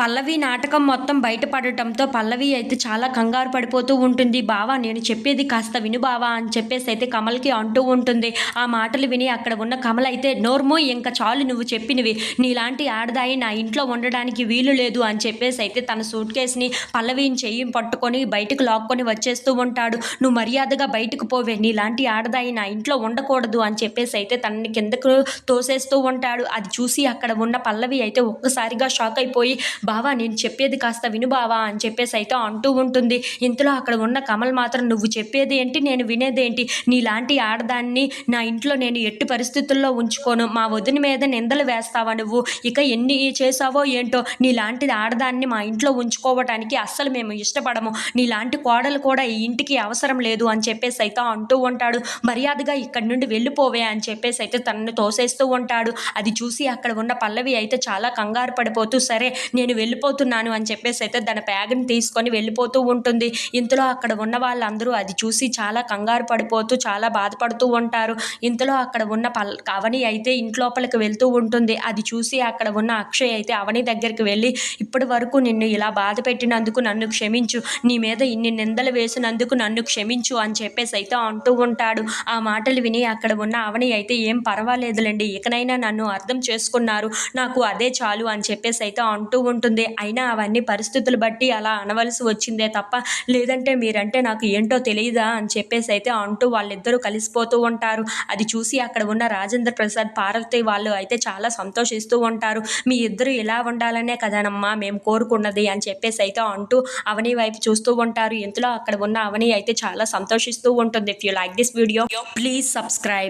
పల్లవి నాటకం మొత్తం బయటపడటంతో పల్లవి అయితే చాలా కంగారు పడిపోతూ ఉంటుంది. బావా నేను చెప్పేది కాస్త విను బావా అని చెప్పేసి అయితే కమల్కి అంటూ ఉంటుంది. ఆ మాటలు విని అక్కడ ఉన్న కమల్ అయితే నోర్మో ఇంకా చాలు నువ్వు చెప్పినవి. నీలాంటి ఆడదాయి నా ఇంట్లో ఉండడానికి వీలు లేదు అని చెప్పేసి అయితే తన సూట్ కేసుని పల్లవిని చెయ్యి పట్టుకొని బయటకు లాక్కొని వచ్చేస్తూ ఉంటాడు. నువ్వు మర్యాదగా బయటకు పోవే. నీలాంటి ఆడదాయి నా ఇంట్లో ఉండకూడదు అని చెప్పేసి అయితే తనని కిందకు తోసేస్తూ ఉంటాడు. అది చూసి అక్కడ ఉన్న పల్లవి అయితే ఒక్కసారిగా షాక్ అయిపోయి బావా నేను చెప్పేది కాస్త విను బావా అని చెప్పేసి అయితే అంటూ ఉంటుంది. ఇంతలో అక్కడ ఉన్న కమల్ మాత్రం నువ్వు చెప్పేది ఏంటి నేను వినేదేంటి నీలాంటి ఆడదాన్ని నా ఇంట్లో నేను ఎట్టి పరిస్థితుల్లో ఉంచుకోను. మా వదిన మీద నిందలు వేస్తావా నువ్వు? ఇక ఎన్ని చేసావో ఏంటో? నీలాంటిది ఆడదాన్ని మా ఇంట్లో ఉంచుకోవటానికి అస్సలు మేము ఇష్టపడము. నీలాంటి కోడలు కూడా ఈ ఇంటికి అవసరం లేదు అని చెప్పేసి అయితే అంటూ ఉంటాడు. మర్యాదగా ఇక్కడి నుండి వెళ్ళిపోవే అని చెప్పేసి అయితే తనను తోసేస్తూ ఉంటాడు. అది చూసి అక్కడ ఉన్న పల్లవి అయితే చాలా కంగారు పడిపోతూ సరే నేను వెళ్ళిపోతున్నాను అని చెప్పేసి అయితే తన బ్యాగ్ని తీసుకొని వెళ్ళిపోతూ ఉంటుంది. ఇంతలో అక్కడ ఉన్న వాళ్ళందరూ అది చూసి చాలా కంగారు పడిపోతూ చాలా బాధపడుతూ ఉంటారు. ఇంతలో అక్కడ ఉన్న పల్ అవని అయితే ఇంట్లోపలికి వెళ్తూ ఉంటుంది. అది చూసి అక్కడ ఉన్న అక్షయ్ అయితే అవని దగ్గరికి వెళ్ళి ఇప్పటి వరకు నిన్ను ఇలా బాధ పెట్టినందుకు నన్ను క్షమించు. నీ మీద ఇన్ని నిందలు వేసినందుకు నన్ను క్షమించు అని చెప్పేసి అయితే అంటూ ఉంటాడు. ఆ మాటలు విని అక్కడ ఉన్న అవని అయితే ఏం పర్వాలేదులేండి. ఇకనైనా నన్ను అర్థం చేసుకున్నారు. నాకు అదే చాలు అని చెప్పేసి అయితే అంటూ ఉంటుంది అయినా అవన్నీ పరిస్థితులు బట్టి అలా అనవలసి వచ్చిందే తప్ప లేదంటే మీరంటే నాకు ఏంటో తెలియదా అని చెప్పేసి అయితే అంటూ వాళ్ళిద్దరూ కలిసిపోతూ ఉంటారు. అది చూసి అక్కడ ఉన్న రాజేంద్ర ప్రసాద్ పార్వతి వాళ్ళు అయితే చాలా సంతోషిస్తూ ఉంటారు. మీ ఇద్దరు ఇలా ఉండాలనే కదనమ్మా మేము కోరుకున్నది అని చెప్పేసి అయితే అంటూ అవని వైపు చూస్తూ ఉంటారు. ఇంతలో అక్కడ ఉన్న అవని అయితే చాలా సంతోషిస్తూ ఉంటుంది. If you like this video please subscribe